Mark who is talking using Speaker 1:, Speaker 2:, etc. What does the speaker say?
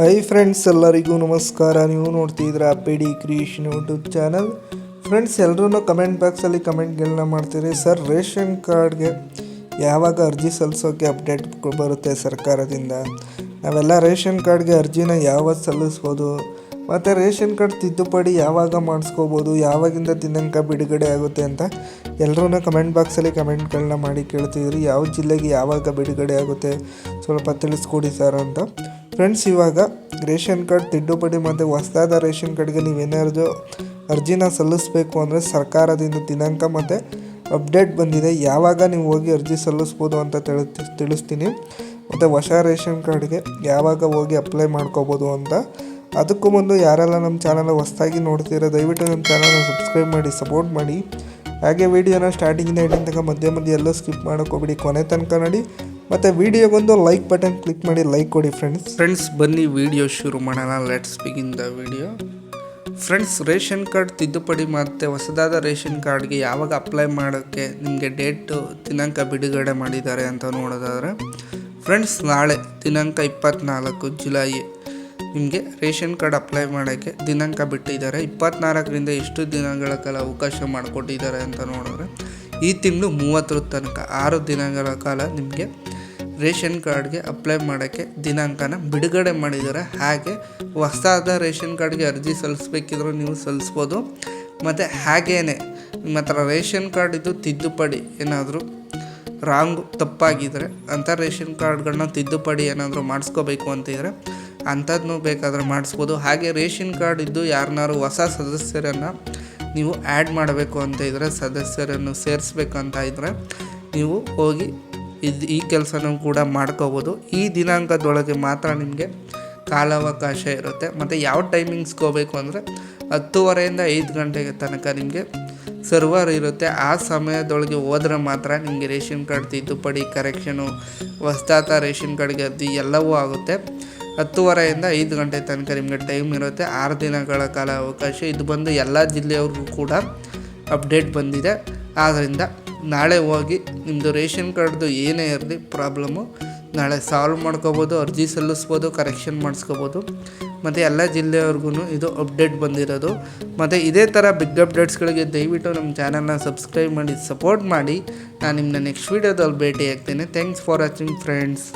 Speaker 1: Hi friends ಎಲ್ಲರಿಗೂ ನಮಸ್ಕಾರ. ನೀವು ನೋಡ್ತಿದ್ದೀರಾ P D creation YouTube channel friends ಎಲ್ಲರೂ ಕಮೆಂಟ್ ಬಾಕ್ಸಲ್ಲಿ ಕಮೆಂಟ್ಗಳನ್ನ ಮಾಡ್ತೀರಿ. ಸರ್ ರೇಷನ್ ಕಾರ್ಡ್ಗೆ ಯಾವಾಗ ಅರ್ಜಿ ಸಲ್ಲಿಸೋಕ್ಕೆ ಅಪ್ಡೇಟ್ ಬರುತ್ತೆ ಸರ್ಕಾರದಿಂದ? ನಾವೆಲ್ಲ ರೇಷನ್ ಕಾರ್ಡ್ಗೆ ಅರ್ಜಿನ ಯಾವಾಗ ಸಲ್ಲಿಸ್ಬೋದು? ಮತ್ತು ರೇಷನ್ ಕಾರ್ಡ್ ತಿದ್ದುಪಡಿ ಯಾವಾಗ ಮಾಡಿಸ್ಕೋಬೋದು? ಯಾವಾಗಿಂದ ದಿನಾಂಕ ಬಿಡುಗಡೆ ಆಗುತ್ತೆ ಅಂತ ಎಲ್ಲರೂ ಕಮೆಂಟ್ ಬಾಕ್ಸಲ್ಲಿ ಕಮೆಂಟ್ಗಳನ್ನ ಮಾಡಿ ಕೇಳ್ತಿದ್ರಿ ಯಾವ ಜಿಲ್ಲೆಗೆ ಯಾವಾಗ ಬಿಡುಗಡೆ ಆಗುತ್ತೆ? ಸ್ವಲ್ಪ ತಿಳಿಸ್ಕೊಡಿ ಸರ್ ಅಂತ. ಫ್ರೆಂಡ್ಸ್, ಇವಾಗ ರೇಷನ್ ಕಾರ್ಡ್ ತಿದ್ದುಪಡಿ ಮತ್ತು ಹೊಸದಾದ ರೇಷನ್ ಕಾರ್ಡ್ಗೆ ನೀವೇನಾದ್ರು ಅರ್ಜಿನ ಸಲ್ಲಿಸಬೇಕು ಅಂದರೆ ಸರ್ಕಾರದಿಂದ ದಿನಾಂಕ ಮತ್ತು ಅಪ್ಡೇಟ್ ಬಂದಿದೆ, ಯಾವಾಗ ನೀವು ಹೋಗಿ ಅರ್ಜಿ ಸಲ್ಲಿಸ್ಬೋದು ಅಂತ ತಿಳಿ ತಿಳಿಸ್ತೀನಿ. ಮತ್ತು ಹೊಸ ರೇಷನ್ ಕಾರ್ಡ್ಗೆ ಯಾವಾಗ ಹೋಗಿ ಅಪ್ಲೈ ಮಾಡ್ಕೋಬೋದು ಅಂತ. ಅದಕ್ಕೂ ಮುಂದೆ ಯಾರೆಲ್ಲ ನಮ್ಮ ಚಾನಲ್ ಹೊಸದಾಗಿ ನೋಡ್ತೀರಾ, ದಯವಿಟ್ಟು ನಮ್ಮ ಚಾನಲ್ನ ಸಬ್ಸ್ಕ್ರೈಬ್ ಮಾಡಿ, ಸಪೋರ್ಟ್ ಮಾಡಿ. ಹಾಗೆ ವಿಡಿಯೋನ ಸ್ಟಾರ್ಟಿಂಗ್ ಎಂಡಿಂಗ್ ತನಕ ಮಧ್ಯೆ ಮಧ್ಯೆ ಎಲ್ಲೂ ಸ್ಕಿಪ್ ಮಾಡೋಕ್ಕೋಗ್ಬಿಡಿ ಕೊನೆ ತನಕ ನೋಡಿ ಮತ್ತು ವಿಡಿಯೋಗೊಂದು ಲೈಕ್ ಬಟನ್ ಕ್ಲಿಕ್ ಮಾಡಿ, ಲೈಕ್ ಕೊಡಿ ಫ್ರೆಂಡ್ಸ್ ಫ್ರೆಂಡ್ಸ್ ಬನ್ನಿ ವಿಡಿಯೋ ಶುರು ಮಾಡೋಣ. Let's begin the video friends ration card ತಿದ್ದುಪಡಿ ಮತ್ತು ಹೊಸದಾದ ರೇಷನ್ ಕಾರ್ಡ್ಗೆ ಯಾವಾಗ ಅಪ್ಲೈ ಮಾಡೋಕ್ಕೆ ನಿಮಗೆ ಡೇಟು ದಿನಾಂಕ ಬಿಡುಗಡೆ ಮಾಡಿದ್ದಾರೆ ಅಂತ ನೋಡೋದಾದರೆ ಫ್ರೆಂಡ್ಸ್ ನಾಳೆ ದಿನಾಂಕ ಇಪ್ಪತ್ತ್ನಾಲ್ಕು ಜುಲೈ. ನಿಮಗೆ ರೇಷನ್ ಕಾರ್ಡ್ ಅಪ್ಲೈ ಮಾಡೋಕ್ಕೆ ದಿನಾಂಕ ಬಿಟ್ಟಿದ್ದಾರೆ. ಇಪ್ಪತ್ತ್ನಾಲ್ಕರಿಂದ ಎಷ್ಟು ದಿನಗಳ ಕಾಲ ಅವಕಾಶ ಮಾಡಿಕೊಟ್ಟಿದ್ದಾರೆ ಅಂತ ನೋಡಿದ್ರೆ ಈ ತಿಂಗಳು ಮೂವತ್ತರ ತನಕ, ಆರು ದಿನಗಳ ಕಾಲ ನಿಮಗೆ ರೇಷನ್ ಕಾರ್ಡ್ಗೆ ಅಪ್ಲೈ ಮಾಡೋಕ್ಕೆ ದಿನಾಂಕನ ಬಿಡುಗಡೆ ಮಾಡಿದ್ದಾರೆ. ಹಾಗೆ ಹೊಸದಾದ ರೇಷನ್ ಕಾರ್ಡ್ಗೆ ಅರ್ಜಿ ಸಲ್ಲಿಸ್ಬೇಕಿದ್ರೂ ನೀವು ಸಲ್ಲಿಸ್ಬೋದು. ಮತ್ತು ಹಾಗೇನೆ ನಿಮ್ಮ ಹತ್ರ ರೇಷನ್ ಕಾರ್ಡ್ ಇದು ತಿದ್ದುಪಡಿ ಏನಾದರೂ ರಾಂಗ್ ತಪ್ಪಾಗಿದ್ದರೆ ಅಂಥ ರೇಷನ್ ಕಾರ್ಡ್ಗಳನ್ನ ತಿದ್ದುಪಡಿ ಏನಾದರೂ ಮಾಡಿಸ್ಕೋಬೇಕು ಅಂತಿದ್ರೆ ಅಂಥದ್ದನ್ನು ಬೇಕಾದರೆ ಮಾಡಿಸ್ಬೋದು. ಹಾಗೆ ರೇಷನ್ ಕಾರ್ಡ್ ಇದ್ದು ಯಾರನ್ನಾರು ಹೊಸ ಸದಸ್ಯರನ್ನು ನೀವು ಆ್ಯಡ್ ಮಾಡಬೇಕು ಅಂತ ಇದ್ದರೆ ಸದಸ್ಯರನ್ನು ಸೇರಿಸ್ಬೇಕಂತ ಇದ್ದರೆ ನೀವು ಹೋಗಿ ಇದು ಈ ಕೆಲಸನೂ ಕೂಡ ಮಾಡ್ಕೋಬೋದು. ಈ ದಿನಾಂಕದೊಳಗೆ ಮಾತ್ರ ನಿಮಗೆ ಕಾಲಾವಕಾಶ ಇರುತ್ತೆ. ಮತ್ತು ಯಾವ ಟೈಮಿಂಗ್ಸ್ಗೆ ಹೋಗಬೇಕು ಅಂದರೆ ಹತ್ತುವರೆಯಿಂದ ಐದು ಗಂಟೆಗೆ ತನಕ ನಿಮಗೆ ಸರ್ವರ್ ಇರುತ್ತೆ. ಆ ಸಮಯದೊಳಗೆ ಹೋದ್ರೆ ಮಾತ್ರ ನಿಮಗೆ ರೇಷನ್ ಕಾರ್ಡ್ ತಿದ್ದುಪಡಿ ಕರೆಕ್ಷನು ಹೊಸ್ದಾತ ರೇಷನ್ ಕಾರ್ಡ್ಗೆ ಅದು ಎಲ್ಲವೂ ಆಗುತ್ತೆ. ಹತ್ತುವರೆಯಿಂದ ಐದು ಗಂಟೆ ತನಕ ನಿಮಗೆ ಟೈಮ್ ಇರುತ್ತೆ. ಆರು ದಿನಗಳ ಕಾಲ ಅವಕಾಶ ಇದು ಬಂದು ಎಲ್ಲ ಜಿಲ್ಲೆಯವ್ರಿಗೂ ಕೂಡ ಅಪ್ಡೇಟ್ ಬಂದಿದೆ. ಆದ್ದರಿಂದ ನಾಳೆ ಹೋಗಿ ನಿಮ್ಮದು ರೇಷನ್ ಕಾರ್ಡ್ದು ಏನೇ ಇರಲಿ ಪ್ರಾಬ್ಲಮ್ಮು, ನಾಳೆ ಸಾಲ್ವ್ ಮಾಡ್ಕೋಬೋದು, ಅರ್ಜಿ ಸಲ್ಲಿಸ್ಬೋದು, ಕರೆಕ್ಷನ್ ಮಾಡಿಸ್ಕೋಬೋದು. ಮತ್ತು ಎಲ್ಲ ಜಿಲ್ಲೆಯವ್ರಿಗೂ ಇದು ಅಪ್ಡೇಟ್ ಬಂದಿರೋದು. ಮತ್ತು ಇದೇ ಥರ ಬಿಗ್ ಅಪ್ಡೇಟ್ಸ್ಗಳಿಗೆ ದಯವಿಟ್ಟು ನಮ್ಮ ಚಾನಲ್ನ ಸಬ್ಸ್ಕ್ರೈಬ್ ಮಾಡಿ, ಸಪೋರ್ಟ್ ಮಾಡಿ. ನಾನು ನಿಮ್ಮನ್ನ ನೆಕ್ಸ್ಟ್ ವೀಡಿಯೋದಲ್ಲಿ ಭೇಟಿ ಆಗ್ತೇನೆ ಥ್ಯಾಂಕ್ಸ್ ಫಾರ್ ವಾಚಿಂಗ್ ಫ್ರೆಂಡ್ಸ್